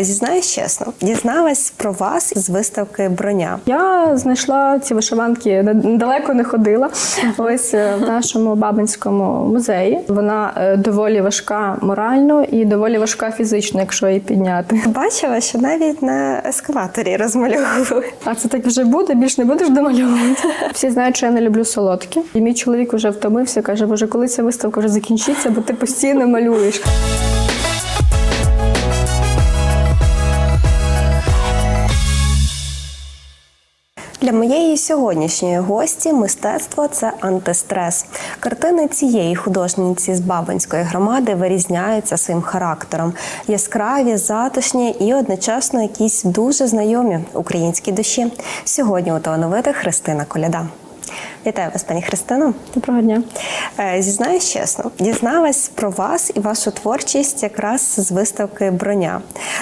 Зізнаюсь чесно, дізналась про вас з виставки броня. Я знайшла ці вишиванки далеко не ходила. Ось е, в нашому Бабинському музеї. Вона е, доволі важка морально і доволі важка фізично, якщо її підняти. Бачила, що навіть на ескаваторі розмальовували. А це так вже буде, більш не будеш домальовувати. Всі знають, що я не люблю солодкі. І мій чоловік вже втомився, каже, боже, коли ця виставка вже закінчиться, бо ти постійно малюєш. Для моєї сьогоднішньої гості мистецтво це антистрес. Картини цієї художниці з Бабинської громади вирізняються своїм характером, яскраві, затишні і одночасно якісь дуже знайомі українській душі. Сьогодні у талановитих Христина Коляда. Вітаю вас, пані Христино. Доброго дня. Е, Зізнаюсь чесно, дізналась про вас і вашу творчість якраз з виставки Броня.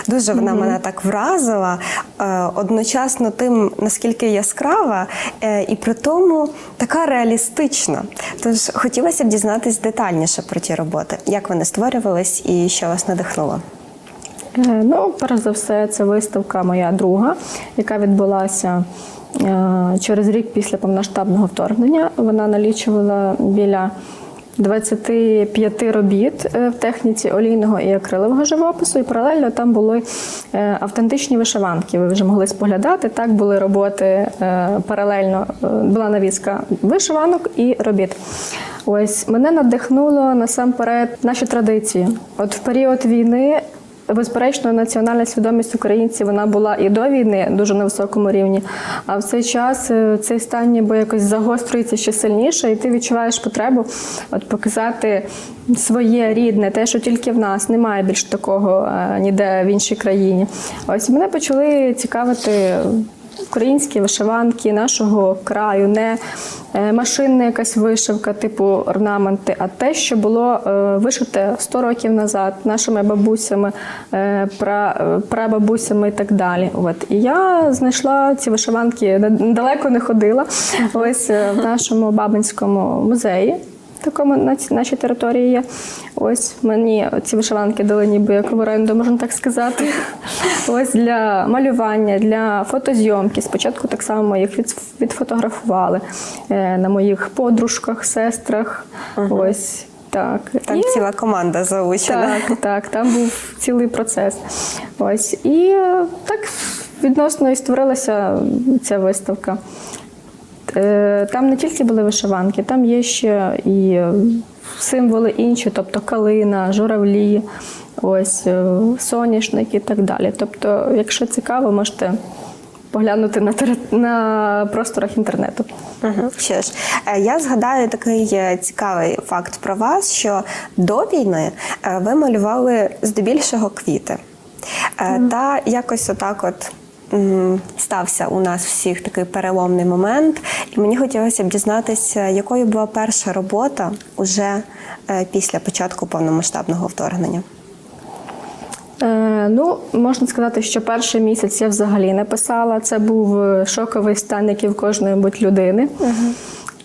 Дуже вона мене так вразила е, одночасно тим, наскільки яскрава, е, і при тому така реалістична. Тож хотілося б дізнатись детальніше про ті роботи, як вони створювались і що вас надихнуло. Ну, перш за все, це виставка моя друга, яка відбулася через рік після повноштабного вторгнення. Вона налічувала біля 25 робіт е, в техніці олійного і акрилового живопису, і паралельно там були е, автентичні вишиванки. Ви вже могли споглядати. Так були роботи е, паралельно, е, була навіска вишиванок і робіт. Ось мене надихнуло насамперед наші традиції. От в період війни Безперечно, національна свідомість українців вона була і до війни дуже на високому рівні. А в цей час е, цей стан ніби якось загострюється ще сильніше, і ти відчуваєш потребу от показати своє рідне, те, що тільки в нас немає більш такого е, ніде в іншій країні. Ось мене почали цікавити. Українські вишиванки нашого краю, не е, машинна якась вишивка, типу орнаменти, а те, що було е, вишите 100 років назад нашими бабусями, е, пра- прабабусями і так далі. От і я знайшла ці вишиванки далеко не ходила. Ось в нашому Бабинському музеї. Такому на нашій території є. Ось мені ці вишиванки дали ніби як в оренду, можна так сказати. Ось для малювання, для фотозйомки. Спочатку так само їх відфотографували е, на моїх подружках, сестрах. Ось так. Там І- ціла команда залучена. так, так, там був цілий процес. Ось. І так відносно і створилася ця виставка. Е, Там не тільки були вишиванки, там є ще і символи інші, тобто калина, журавлі, ось е, соняшник і так далі. Тобто, якщо цікаво, можете поглянути на, на просторах інтернету. Угу. Що ж, е, я згадаю такий цікавий факт про вас, що до війни ви малювали здебільшого квіти. Е, Та якось отак от. Стався у нас всіх такий переломний момент, і мені хотілося б дізнатися, якою була перша робота уже е, після початку повномасштабного вторгнення. Е, ну, можна сказати, що перший місяць я взагалі не писала. Це був е, шоковий стан, як і в кожної будь людини.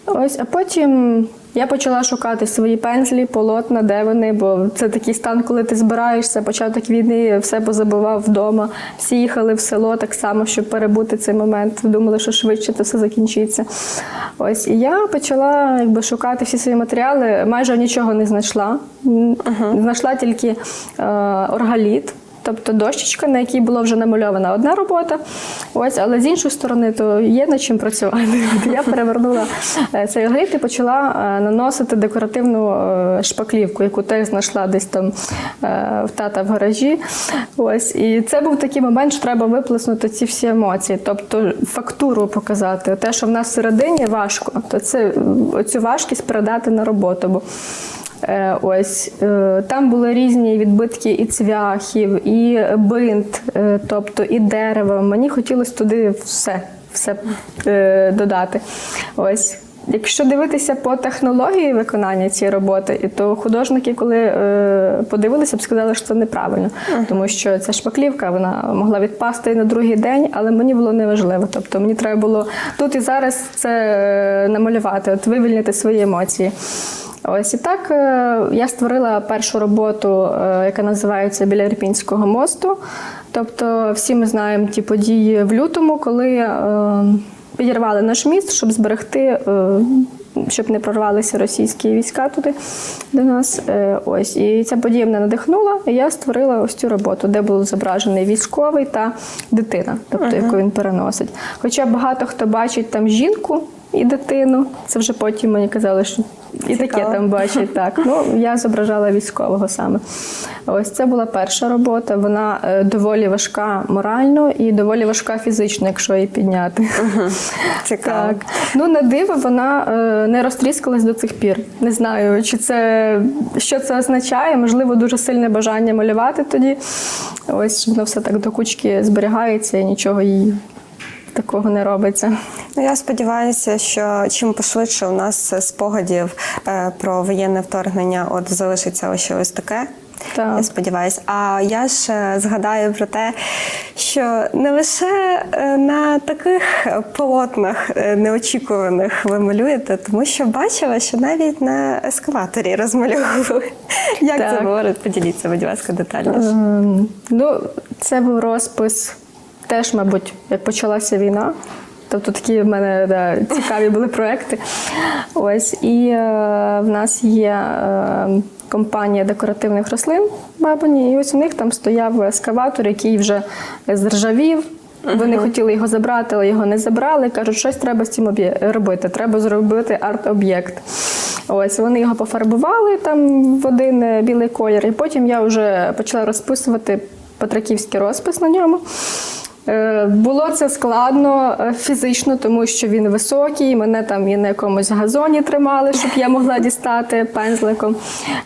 Ось, а потім я почала шукати свої пензлі, полотна, де вони, бо це такий стан, коли ти збираєшся, початок війни, все позабував вдома. Всі їхали в село так само, щоб перебути цей момент. Думали, що швидше це все закінчиться. Ось і я почала якби шукати всі свої матеріали. Майже нічого не знайшла. М, Знайшла тільки е, оргаліт. Тобто дощечка, на якій була вже намальована одна робота. Ось, але з іншої сторони, то є над чим працювати. Я перевернула е, цей гліт і почала е, наносити декоративну е, шпаклівку, яку теж знайшла десь там в тата в гаражі. Ось, і це був такий момент, що треба виплеснути ці всі емоції, тобто фактуру показати. Те, що в нас всередині важко, то це оцю важкість передати на роботу. Бо Ось е, там були різні відбитки і цвяхів, і бинт, е, тобто і дерево. Мені хотілося туди все, все е, додати. Ось. Якщо дивитися по технології виконання цієї роботи, то художники, коли е, подивилися, б сказали, що це неправильно, тому що ця шпаклівка вона могла відпасти і на другий день, але мені було неважливо. Тобто мені треба було тут і зараз це е, намалювати, от вивільнити свої емоції. Ось і так е, я створила першу роботу, е, яка називається Біля Ірпінського мосту. Тобто, всі ми знаємо ті події в лютому, коли е, підірвали наш міст, щоб зберегти. Щоб не прорвалися російські війська туди до нас. Ось і ця подія мене надихнула. І я створила ось цю роботу, де був зображений військовий та дитина, тобто яку він переносить. Хоча багато хто бачить там жінку і дитину, це вже потім мені казали, що і таке там бачать. Так ну я зображала військового саме. Ось це була перша робота. Вона е, доволі важка морально і доволі важка фізично, якщо її підняти. Цікаво. Так. Ну, на диво вона е, не розтріскалась до цих пір. Не знаю, чи це що це означає. Можливо, дуже сильне бажання малювати тоді. Ось воно все так до кучки зберігається і нічого їй такого не робиться. Ну, я сподіваюся, що чим пошвидше у нас спогадів е, про воєнне вторгнення от залишиться ось ось таке. Так. Я сподіваюся. А я ж згадаю про те, що не лише е, на таких полотнах е, неочікуваних ви малюєте, тому що бачила, що навіть на ескалаторі розмальовували. Як це говорить? Поділіться, будь ласка, детальніше. Ем, Ну, це був розпис теж, мабуть, як почалася війна. Тобто такі в мене да, цікаві були проекти. Ось і е, в нас є е, компанія декоративних рослин в Бабині, і ось у них там стояв ескаватор, який вже зржавів. Вони хотіли його забрати, але його не забрали. Кажуть, щось треба з цим робити. Треба зробити арт-об'єкт. Ось вони його пофарбували там в один е, білий колір, і потім я вже почала розписувати патраківський розпис на ньому. Е, Було це складно е, фізично, тому що він високий. Мене там і на якомусь газоні тримали, щоб я могла дістати пензликом.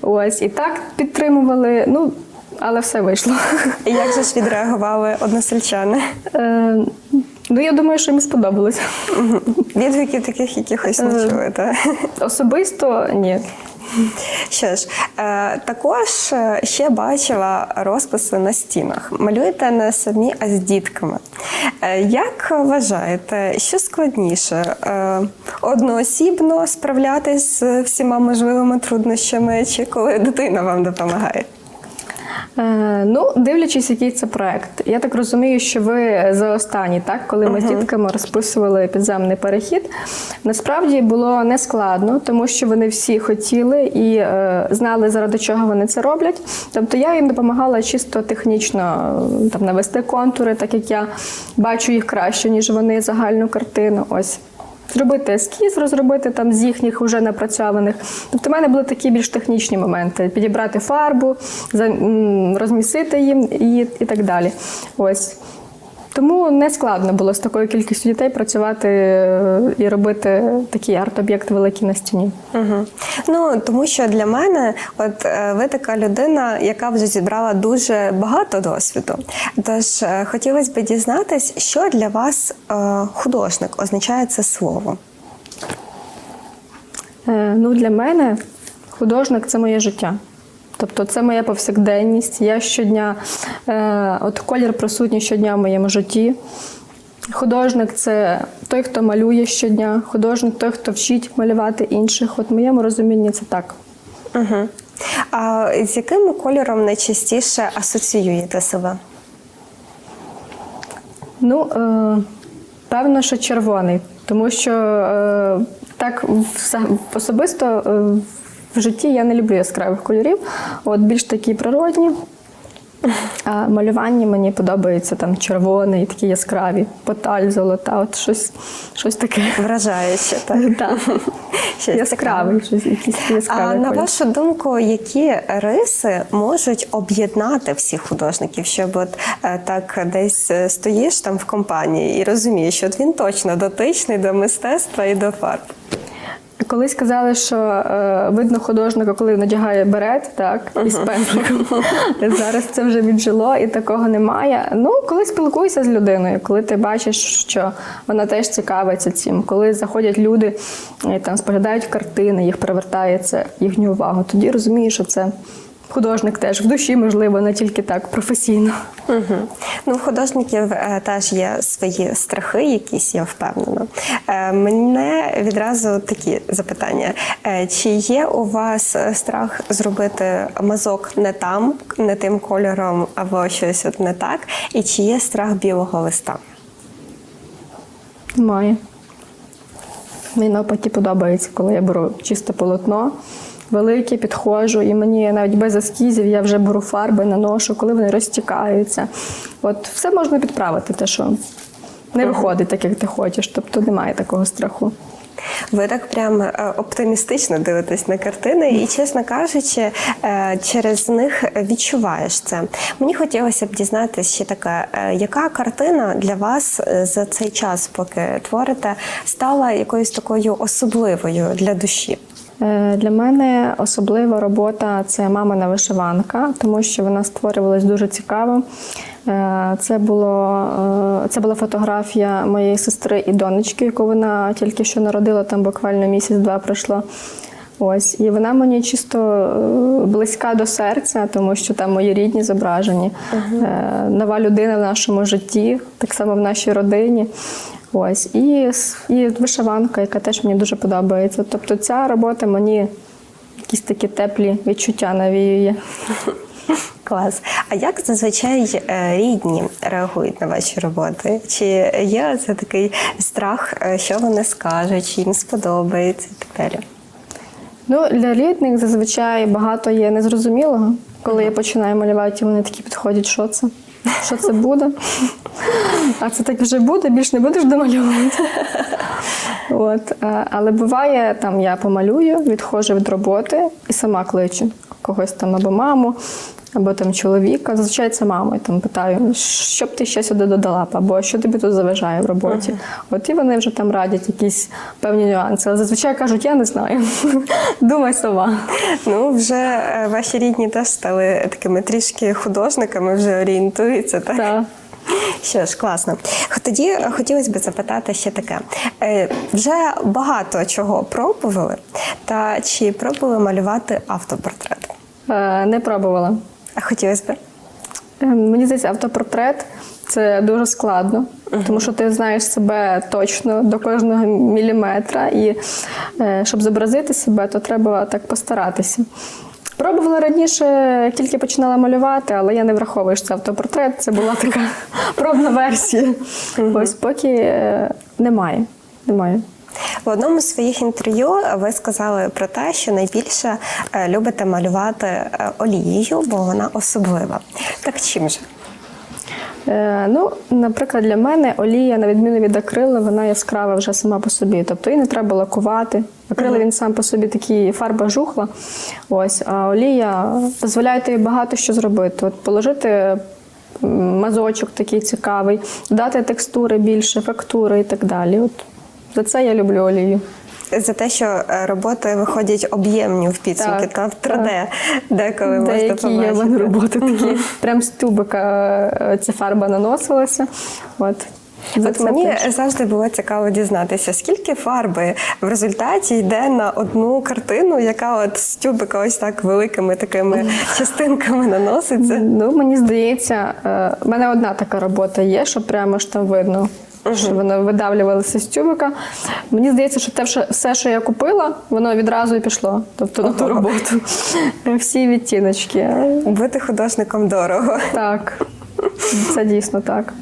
Ось і так підтримували. Ну, але все вийшло. І як же ж відреагували односельчани? Е, Ну, я думаю, що їм сподобалось. Відгуків таких якихось не Е. чули, так? Особисто ні. Що ж, е, також е, ще бачила розписи на стінах. Малюєте не самі, а з дітками. Е, Як вважаєте, що складніше? Е, Одноосібно справлятись з всіма можливими труднощами, чи коли дитина вам допомагає? Е, ну, дивлячись, який це проект. Я так розумію, що ви за останній, так, коли ми з дітками розписували підземний перехід, насправді було не складно, тому що вони всі хотіли і е, знали, заради чого вони це роблять. Тобто я їм допомагала чисто технічно там, навести контури, так як я бачу їх краще, ніж вони загальну картину. Ось. Зробити ескіз, розробити там з їхніх вже напрацьованих. Тобто, в мене були такі більш технічні моменти: підібрати фарбу, розмісити їм і, і так далі. Ось. Тому не складно було з такою кількістю дітей працювати е, і робити такий арт-об'єкт великий на стіні. Угу. Ну тому що для мене, от е, ви така людина, яка вже зібрала дуже багато досвіду. Тож е, хотілося б дізнатись, що для вас художник означає це слово. Ну, для мене художник це моє життя. Тобто це моя повсякденність. Я щодня, е, от колір присутній щодня в моєму житті. Художник це той, хто малює щодня, художник той, хто вчить малювати інших. От в моєму розумінні це так. Угу. А з яким кольором найчастіше асоціюєте себе? Ну, е, певно, що червоний, тому що е, так в- особисто е, в житті я не люблю яскравих кольорів, от більш такі природні. А малювання мені подобається там червоний, такі яскраві, поталь, золота, от щось, щось таке. Вражаюче, так? Так. Щось Яскравий, щось, якийсь А яскравий на вашу думку, які риси можуть об'єднати всіх художників, щоб от е, так десь е, стоїш там в компанії і розумієш, що він точно дотичний до мистецтва і до фарб? Колись казали, що е, видно художника, коли надягає берет, так, із пензликом. Зараз це вже віджило і такого немає. Ну, коли спілкуєшся з людиною, коли ти бачиш, що вона теж цікавиться цим, коли заходять люди і там споглядають картини, їх привертається їхню увагу, тоді розумієш, що це художник теж в душі, можливо, не тільки так професійно. Угу. Ну, в художників е, теж є свої страхи, якісь я впевнена. Е, мене відразу такі запитання: Е, чи є у вас страх зробити мазок не там, не тим кольором, або щось от не так? І чи є страх білого листа? Немає. Мені навпаки подобається, коли я беру чисте полотно, велике, підходжу, і мені навіть без ескізів я вже беру фарби, наношу, коли вони розтікаються. От все можна підправити, те, що не виходить так, як ти хочеш. Тобто немає такого страху. Ви так прям е, оптимістично дивитесь на картини, і, чесно кажучи, е, через них відчуваєш це. Мені хотілося б дізнатися ще таке, е, яка картина для вас за цей час, поки творите, стала якоюсь такою особливою для душі? Е, Для мене особлива робота це мамина вишиванка, тому що вона створювалась дуже цікаво. Е, Це, було, е, це була фотографія моєї сестри і донечки, яку вона тільки що народила, там буквально місяць-два пройшло. Ось, і вона мені чисто близька до серця, тому що там мої рідні зображені. Е, Нова людина в нашому житті, так само в нашій родині. Ось, і, і вишиванка, яка теж мені дуже подобається. Тобто ця робота мені якісь такі теплі відчуття навіює. Клас. А як зазвичай е, рідні реагують на ваші роботи? Чи є це такий страх, е, що вони скажуть, чи їм сподобається і так далі? Ну, для рідних зазвичай багато є незрозумілого. Коли я починаю малювати, вони такі підходять, що це? Що це буде? А це так вже буде, більш не будеш домалювати. От. Але буває, там я помалюю, відходжу від роботи і сама кличу когось там або маму, або там чоловіка. Зазвичай це мама. Там питаю, що б ти ще сюди додала або що тобі тут заважає в роботі. От і вони вже там радять якісь певні нюанси. Але зазвичай кажуть, я не знаю. Думай сама. Ну, вже е, ваші рідні теж стали такими трішки художниками, вже орієнтуються, так? Так. Що ж, класно. Тоді е, хотілося б запитати ще таке: Е, вже багато чого пробували, та чи пробували малювати автопортрет? Не пробувала. А хотілося б? Е, Мені здається, автопортрет це дуже складно, тому що ти знаєш себе точно до кожного міліметра, і е, щоб зобразити себе, то треба так постаратися. Пробувала раніше, як тільки починала малювати, але я не враховую, що це автопортрет, це була така пробна версія. Ось поки е, немає. немає. В одному з своїх інтерв'ю ви сказали про те, що найбільше е, любите малювати е, олією, бо вона особлива. Так чим же? Е, ну, наприклад, для мене олія, на відміну від акрилу, вона яскрава вже сама по собі. Тобто її не треба лакувати. Акрил він сам по собі такий фарба жухла. Ось, а олія дозволяє тобі багато що зробити. От положити мазочок такий цікавий, дати текстури більше, фактури і так далі. От за це я люблю олію. За те, що е, роботи виходять об'ємні в підсумки, Так, та в 3D, деколи можна Деякі є в побачити. мене роботи такі. Прям з тюбика е, ця фарба наносилася. От. За От мені теж. завжди було цікаво дізнатися, скільки фарби в результаті йде на одну картину, яка от з тюбика ось так великими такими частинками наноситься. Ну, мені здається, е, в мене одна така робота є, що прямо ж там видно. Що воно видавлювалося з тюбика. Мені здається, що те, що- все, що я купила, воно відразу і пішло. Тобто на ту роботу. Всі відтіночки. Бути художником дорого. Так, це дійсно так.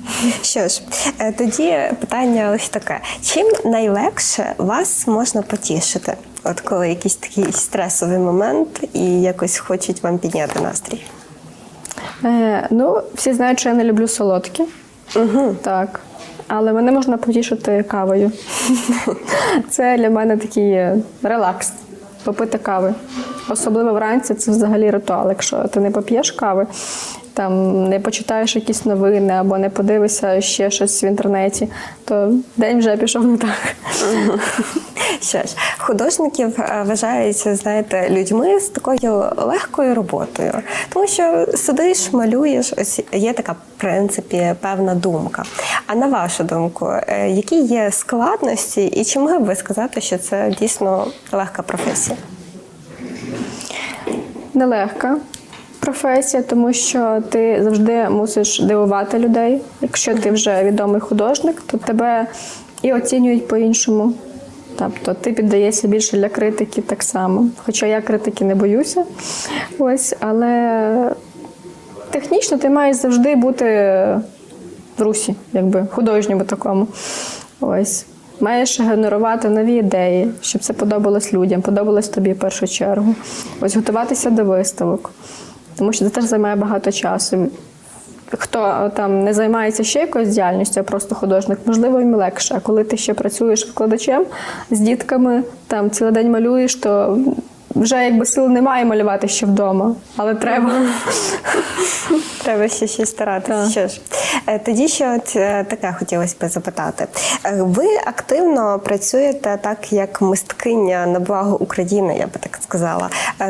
Що ж, е, тоді питання ось таке: чим найлегше вас можна потішити? От коли якийсь такий стресовий момент і якось хочуть вам підняти настрій? Е, ну, всі знають, що я не люблю солодкі. Угу. Так. Але мене можна потішити кавою. Це для мене такий е, релакс. Попити кави. Особливо вранці це взагалі ритуал. Якщо ти не поп'єш кави, там не почитаєш якісь новини або не подивишся ще щось в інтернеті, то день вже пішов не так. Що ж, художників е, вважаються, знаєте, людьми з такою легкою роботою, тому що сидиш, малюєш, ось є така, в принципі, певна думка. А на вашу думку, е, які є складності, і чи могли б ви сказати, що це дійсно легка професія? Нелегка. Професія, тому що ти завжди мусиш дивувати людей. Якщо ти вже відомий художник, то тебе і оцінюють по-іншому. Тобто ти піддаєшся більше для критики так само. Хоча я критики не боюся. Ось, але технічно ти маєш завжди бути в русі, якби художньому такому. Ось. Маєш генерувати нові ідеї, щоб це подобалось людям, подобалось тобі в першу чергу. Ось готуватися до виставок, тому що це теж займає багато часу. Хто там не займається ще якоюсь діяльністю, а просто художник, можливо, їм легше. А коли ти ще працюєш викладачем з дітками, там цілий день малюєш, то вже якби сил немає малювати ще вдома, але треба. Треба ще щось старатися. Що ж, е, тоді ще от е, таке хотілося б запитати. Е, Ви активно працюєте так, як мисткиня на благо України, я би так сказала,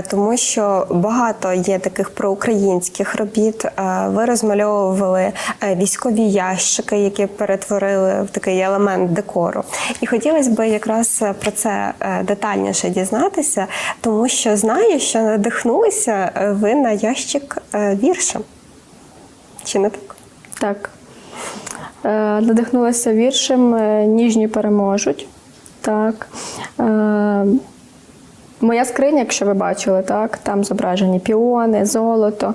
тому що багато є таких проукраїнських робіт. Ви розмальовували військові ящики, які перетворили в такий елемент декору. І хотілося б якраз про це детальніше дізнатися, тому що знаю, що надихнулися е, ви на ящик е, віршем. Чи не так? Так. Е, надихнулася віршем Ніжні переможуть. Так. Моя скриня, якщо ви бачили, так, там зображені піони, золото.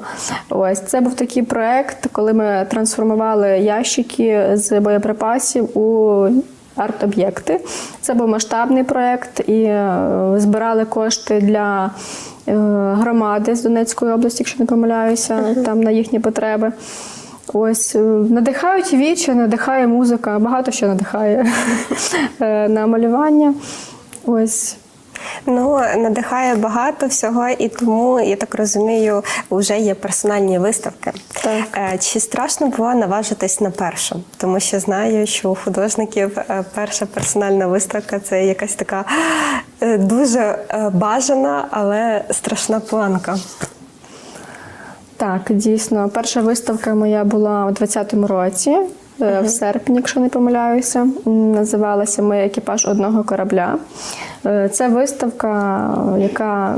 Ось це був такий проект, коли ми трансформували ящики з боєприпасів у арт-об'єкти. Це був масштабний проєкт і е, збирали кошти для е, громади з Донецької області, якщо не помиляюся, там на їхні потреби. Ось е, надихають вічі, надихає музика, багато що надихає на малювання. Ось. Ну, надихає багато всього, і тому, я так розумію, вже є персональні виставки. Так. Е, Чи страшно було наважитись на першу? Тому що знаю, що у художників е, перша персональна виставка це якась така е, дуже бажана, але страшна планка. Так, дійсно, перша виставка моя була у 20-му році, в серпні, якщо не помиляюся. Називалася Ми екіпаж одного корабля. Е, Це виставка, яка.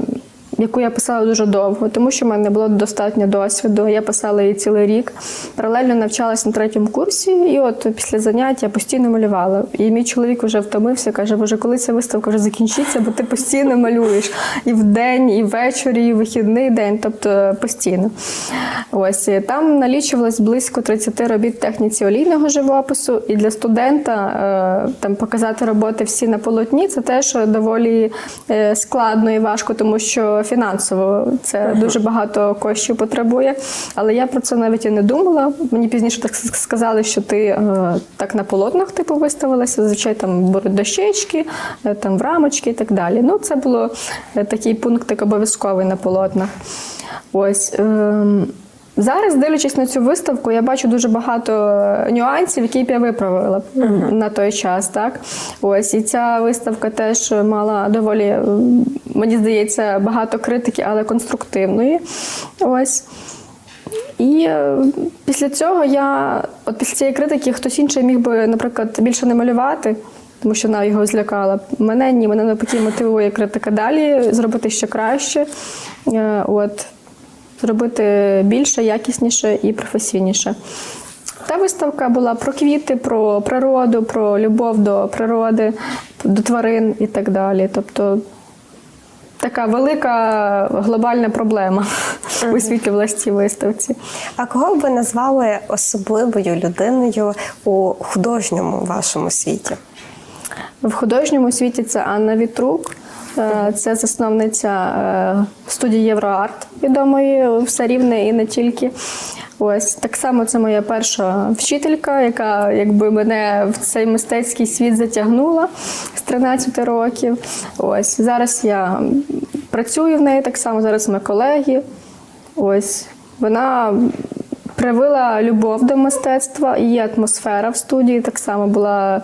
Яку я писала дуже довго, тому що в мене було достатньо досвіду. Я писала її цілий рік. Паралельно навчалася на третьому курсі, і от після занять я постійно малювала. І мій чоловік вже втомився, каже: Боже, коли ця виставка вже закінчиться, бо ти постійно малюєш і вдень, і ввечері, і в вихідний день, тобто постійно. Ось там налічувалось близько 30 робіт техніці олійного живопису. І для студента е, там показати роботи всі на полотні це теж доволі е, складно і важко, тому що фінансово це дуже багато коштів потребує. Але я про це навіть і не думала. Мені пізніше так сказали, що ти е, так на полотнах типу виставилася. Зазвичай там беруть дощечки, е, там в рамочки і так далі. Ну, це було е, такий пунктик обов'язковий на полотнах. Ось. ем, Зараз, дивлячись на цю виставку, я бачу дуже багато нюансів, які б я виправила на той час. Так? Ось, і ця виставка теж мала доволі, мені здається, багато критики, але конструктивної. Ось. І е, після цього я, от після цієї критики, хтось інший міг би, наприклад, більше не малювати, тому що вона його злякала. Мене ні, мене навпаки мотивує критика далі, зробити ще краще. Е, От, зробити більше, якісніше і професійніше. Та виставка була про квіти, про природу, про любов до природи, до тварин і так далі. Тобто така велика глобальна проблема у висвітлювалася виставці. А кого б ви назвали особливою людиною у художньому вашому світі? В художньому світі це Анна Вітрук. Е, Це засновниця е, студії Євроарт, відомої все рівне і не тільки. Ось так само це моя перша вчителька, яка якби мене в цей мистецький світ затягнула з 13 років. Ось зараз я працюю в неї так само. Зараз ми колеги. Ось вона привила любов до мистецтва, її атмосфера в студії так само була.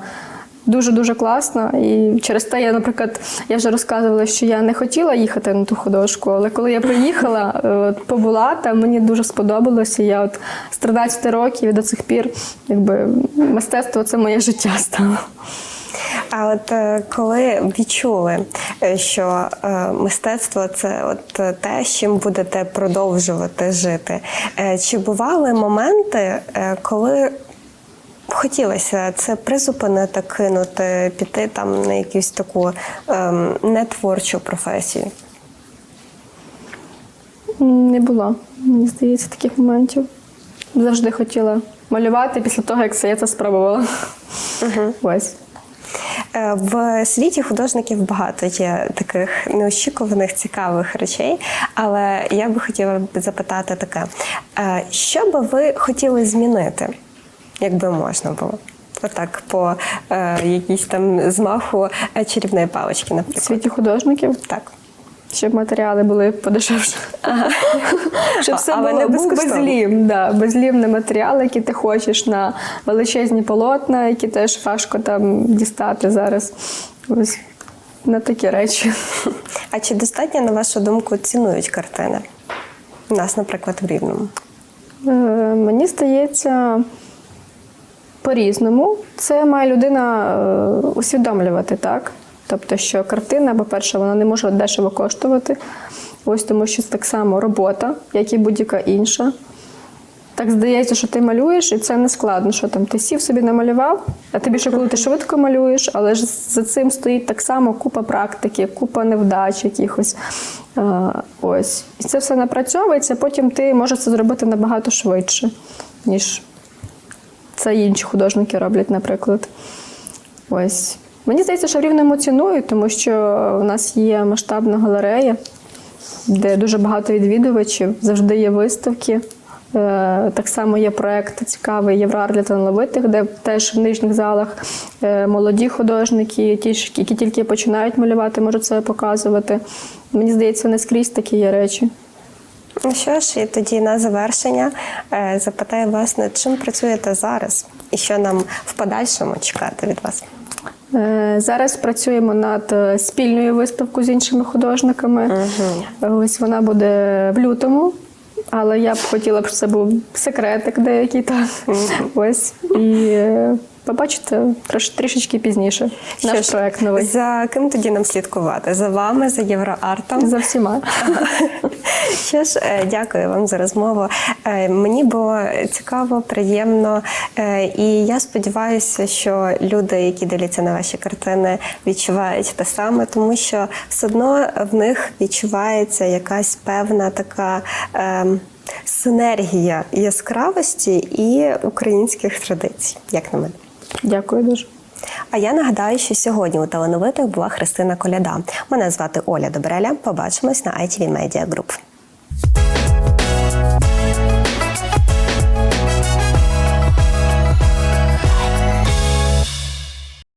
Дуже дуже класна. І через те я, наприклад, я вже розказувала, що я не хотіла їхати на ту художку, але коли я приїхала, е, от, побула там, мені дуже сподобалося. Я от з 13 років і до цих пір, якби мистецтво це моє життя стало. А от е, коли відчули, е, що мистецтво це от те, з чим будете продовжувати жити, чи бували моменти, е, хотілося це призупинити, кинути, піти там на якусь таку ем, нетворчу професію? Не було, мені здається, таких моментів. Завжди хотіла малювати після того, як це я це спробувала. Ось. Е, В світі художників багато є таких неочікуваних цікавих речей, але я би хотіла запитати таке: Е, що би ви хотіли змінити, якби можна було? Отак, по е, якійсь там змаху е, чарівної палички, В наприклад. світі художників, Так. щоб матеріали були подешевше. Щоб все але було не був безлім, да, безлімний матеріал, який ти хочеш на величезні полотна, які теж важко там дістати зараз. Ось на такі речі. А чи достатньо, на вашу думку, цінують картини? У нас, наприклад, в Рівному. Е, Мені здається, по-різному. Це має людина е, усвідомлювати, так? Тобто, що картина, по-перше, вона не може дешево коштувати. Ось тому що це так само робота, як і будь-яка інша. Так здається, що ти малюєш, і це не складно, що там ти сів собі намалював, а тобі ще коли ти швидко малюєш, але ж за цим стоїть так само купа практики, купа невдач якихось. Е, ось. І це все напрацьовується, потім ти можеш це зробити набагато швидше, ніж це інші художники роблять, наприклад. Ось. Мені здається, що в рівному цінують, тому що у нас є масштабна галерея, де дуже багато відвідувачів, завжди є виставки. Е, Так само є проект цікавий Євроар для талановитих, де теж в нижніх залах е, молоді художники, ті, які тільки починають малювати, можуть себе показувати. Мені здається, не скрізь такі є речі. Ну що ж, і тоді на завершення е, запитаю вас, над чим працюєте зараз, і що нам в подальшому чекати від вас? Е, Зараз працюємо над е, спільною виставкою з іншими художниками. Ось вона буде в лютому, але я б хотіла щоб це був секретик деякий так. Ось. І побачите трош- трішечки пізніше. Що Наш ж, проект новий. За ким тоді нам слідкувати? За вами, за євроартом? За всіма. Що ж, е, дякую вам за розмову. Е, Мені було цікаво, приємно, е, і я сподіваюся, що люди, які дивляться на ваші картини, відчувають те саме, тому що все одно в них відчувається якась певна така. ем, Синергія яскравості і українських традицій, як на мене. Дякую дуже. А я нагадаю, що сьогодні у талановитих була Христина Коляда. Мене звати Оля Добреля. Побачимось на ITV Media Group.